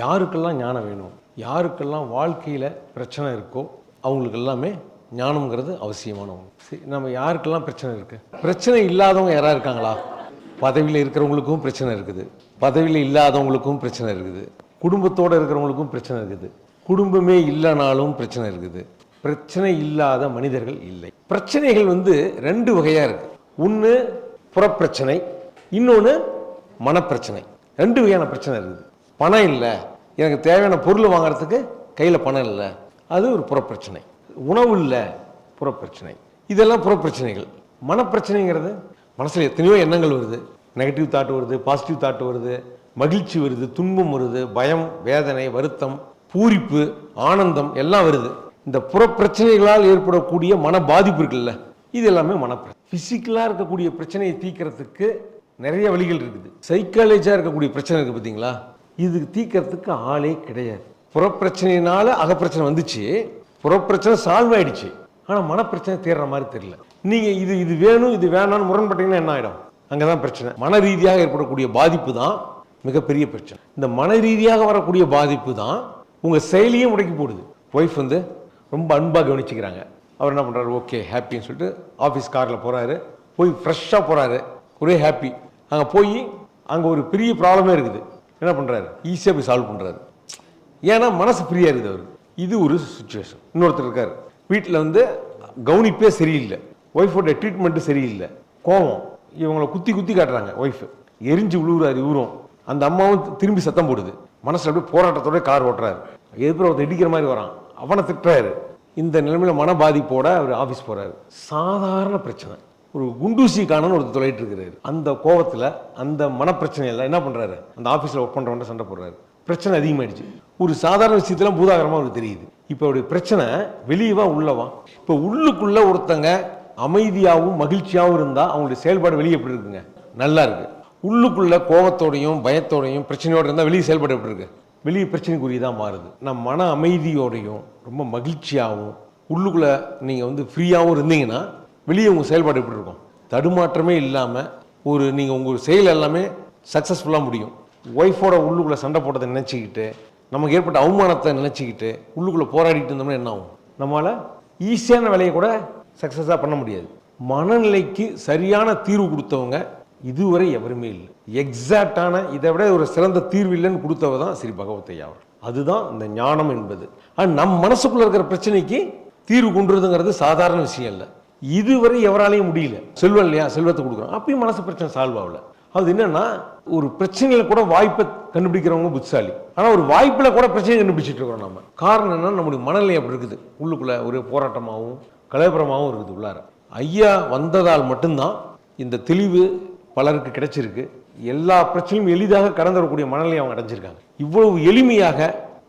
யாருக்கெல்லாம் ஞானம் வேணும் யாருக்கெல்லாம் வாழ்க்கையில் பிரச்சனை இருக்கோ அவங்களுக்கு எல்லாமே ஞானம்ங்கிறது அவசியமான ஒன்று சரி நம்ம யாருக்கெல்லாம் பிரச்சனை இருக்குது பிரச்சனை இல்லாதவங்க யாராக இருக்காங்களா? பதவியில் இருக்கிறவங்களுக்கும் பிரச்சனை இருக்குது. பதவியில் இல்லாதவங்களுக்கும் பிரச்சனை இருக்குது. குடும்பத்தோடு இருக்கிறவங்களுக்கும் பிரச்சனை இருக்குது. குடும்பமே இல்லைனாலும் பிரச்சனை இருக்குது. பிரச்சனை இல்லாத மனிதர்கள் இல்லை. பிரச்சனைகள் வந்து ரெண்டு வகையாக இருக்குது ஒன்று புறப்பிரச்சனை இன்னொன்று மனப்பிரச்சனை. ரெண்டு வகையான பிரச்சனை இருக்குது. பணம் இல்லை. எனக்கு தேவையான பொருள் வாங்குறதுக்கு கையில் பணம் இல்லை. அது ஒரு புறப்பிரச்சனை. உணவு இல்லை புறப்பிரச்சனை. இதெல்லாம் புறப்பிரச்சனைகள். மனப்பிரச்சனைங்கிறது மனசில் எத்தனையோ எண்ணங்கள் வருது. நெகட்டிவ் தாட் வருது பாசிட்டிவ் தாட் வருது மகிழ்ச்சி வருது துன்பம் வருது பயம் வேதனை வருத்தம் பூரிப்பு ஆனந்தம் எல்லாம் வருது. இந்த புறப்பிரச்சனைகளால் ஏற்படக்கூடிய மன பாதிப்பு இருக்குல்ல இது எல்லாமே மனப்பிரச்சனை ஃபிசிக்கலாக இருக்கக்கூடிய பிரச்சனையை தீர்க்கறதுக்கு நிறைய வழிகள் இருக்குது. சைக்காலஜியாக இருக்கக்கூடிய பிரச்சனை இருக்குது பார்த்தீங்களா இது தீக்கிறதுக்கு ஆளே கிடையாது. புறப்பிரச்சனையினால அகப்பிரச்சனை வந்துச்சு. புறப்பிரச்சனை சால்வ் ஆயிடுச்சு. ஆனால் மனப்பிரச்சனை தீர்ற மாதிரி தெரியல. நீங்கள் இது இது வேணும் இது வேணாம்னு முரண்பட்டீங்கன்னா என்ன ஆகிடும் அங்கே தான் பிரச்சனை. மன ரீதியாக ஏற்படக்கூடிய பாதிப்பு தான் மிகப்பெரிய பிரச்சனை. இந்த மன ரீதியாக வரக்கூடிய பாதிப்பு தான் உங்கள் செயலியே முடக்கி போடுது. ஒய்ஃப் வந்து ரொம்ப அன்பாக கவனிச்சுக்கிறாங்க. அவர் என்ன பண்ணுறாரு ஓகே ஹாப்பின்னு சொல்லிட்டு ஆஃபீஸ் காரில் போகிறாரு போய் ஃப்ரெஷ்ஷாக போகிறாரு ஒரே ஹாப்பி அங்கே போய் அங்கே ஒரு பெரிய ப்ராப்ளமே இருக்குது. என்ன பண்ணுறாரு ஈஸியாக போய் சால்வ் பண்ணுறாரு ஏன்னா மனசு ஃப்ரீயாக இருக்குது அவர். இது ஒரு சுச்சுவேஷன் இன்னொருத்தர் இருக்கார். வீட்டில் வந்து கவனிப்பே சரியில்லை. ஒய்ஃபோட ட்ரீட்மெண்ட்டு சரியில்லை. கோவம். இவங்களை குத்தி குத்தி காட்டுறாங்க ஒய்ஃபு எரிஞ்சு விழுவுறாரு இவரும். அந்த அம்மாவும் திரும்பி சத்தம் போடுது. மனசில் அப்படியே போராட்டத்தோட கார் ஓட்டுறாரு. எதிர்ப்பு ஒருத்தர் இடிக்கிற மாதிரி வரான்? அவனை திட்டுறாரு. இந்த நிலைமையில் மன பாதிப்போட அவர் ஆஃபீஸ் போகிறாரு சாதாரண பிரச்சனை. ஒரு குண்டூசி காணன்னு ஒருத்தர் தொலைட்டு இருக்கிறாரு அந்த கோவத்தில் அந்த மனப்பிரச்சனையில் என்ன பண்ணுறாரு அந்த ஆஃபீஸில் ஒர்க் பண்ணுறவன்ட்ட சண்டை போடுறாரு. பிரச்சனை அதிகமாயிடுச்சு. ஒரு சாதாரண விஷயத்துல பூதாகரமாக அவருக்கு தெரியுது. இப்போ அவருடைய பிரச்சனை வெளியவா உள்ளவா? இப்போ உள்ளுக்குள்ள ஒருத்தங்க அமைதியாகவும் மகிழ்ச்சியாகவும் இருந்தால் அவங்களுடைய செயல்பாடு வெளியே எப்படி இருக்குங்க? நல்லா இருக்கு. உள்ளுக்குள்ள கோவத்தோடையும் பயத்தோடையும் பிரச்சனையோட இருந்தால் வெளியே செயல்பாடு எப்படி இருக்கு? வெளியே பிரச்சனைக்குரியதாக மாறுது. நம்ம மன அமைதியோடையும் ரொம்ப மகிழ்ச்சியாகவும் உள்ளுக்குள்ளே நீங்கள் வந்து ஃப்ரீயாகவும் இருந்தீங்கன்னா வெளியே உங்கள் செயல்பாடு எப்படி இருக்கும்? தடுமாற்றமே இல்லாமல் ஒரு நீங்கள் உங்கள் செயல் எல்லாமே சக்ஸஸ்ஃபுல்லாக முடியும். ஒய்ஃபோட உள்ளுக்குள்ளே சண்டை போட்டதை நினச்சிக்கிட்டு நமக்கு ஏற்பட்ட அவமானத்தை நினச்சிக்கிட்டு உள்ளுக்குள்ளே போராடிட்டு இருந்தோம்னா என்ன ஆகும்? நம்மளால் ஈஸியான வேலையை கூட சக்ஸஸாக பண்ண முடியாது. மனநிலைக்கு சரியான தீர்வு கொடுத்தவங்க இதுவரை எவருமே இல்லை. எக்ஸாக்டான இதை விட ஒரு சிறந்த தீர்வு இல்லைன்னு கொடுத்தவ தான் ஸ்ரீ பகவத்தையா அவர். அதுதான் இந்த ஞானம் என்பது. ஆனால் நம் மனசுக்குள்ளே இருக்கிற பிரச்சனைக்கு தீர்வு கொண்டுறதுங்கிறது சாதாரண விஷயம் இல்லை. இதுவரை எவராலையும் முடியல. செல்வம் இல்லையா? செல்வத்தை கொடுக்குறோம். அப்பயும் மனசு பிரச்சனை சால்வ் ஆகல. அது என்னன்னா ஒரு பிரச்சனையில கூட வாய்ப்பை கண்டுபிடிக்கிறவங்க புத்திசாலி. ஆனால் ஒரு வாய்ப்பில் கூட பிரச்சனை கண்டுபிடிச்சிட்டு இருக்கிறோம் நம்ம. காரணம் என்ன நம்முடைய மனநிலை அப்படி இருக்குது. உள்ளுக்குள்ள ஒரு போராட்டமாகவும் கலவரமாகவும் இருக்குது உள்ளார. ஐயா வந்ததால் மட்டும்தான் இந்த தெளிவு பலருக்கு கிடைச்சிருக்கு. எல்லா பிரச்சனையும் எளிதாக கடந்து வரக்கூடிய மனநிலை அவங்க அடைஞ்சிருக்காங்க. இவ்வளவு எளிமையாக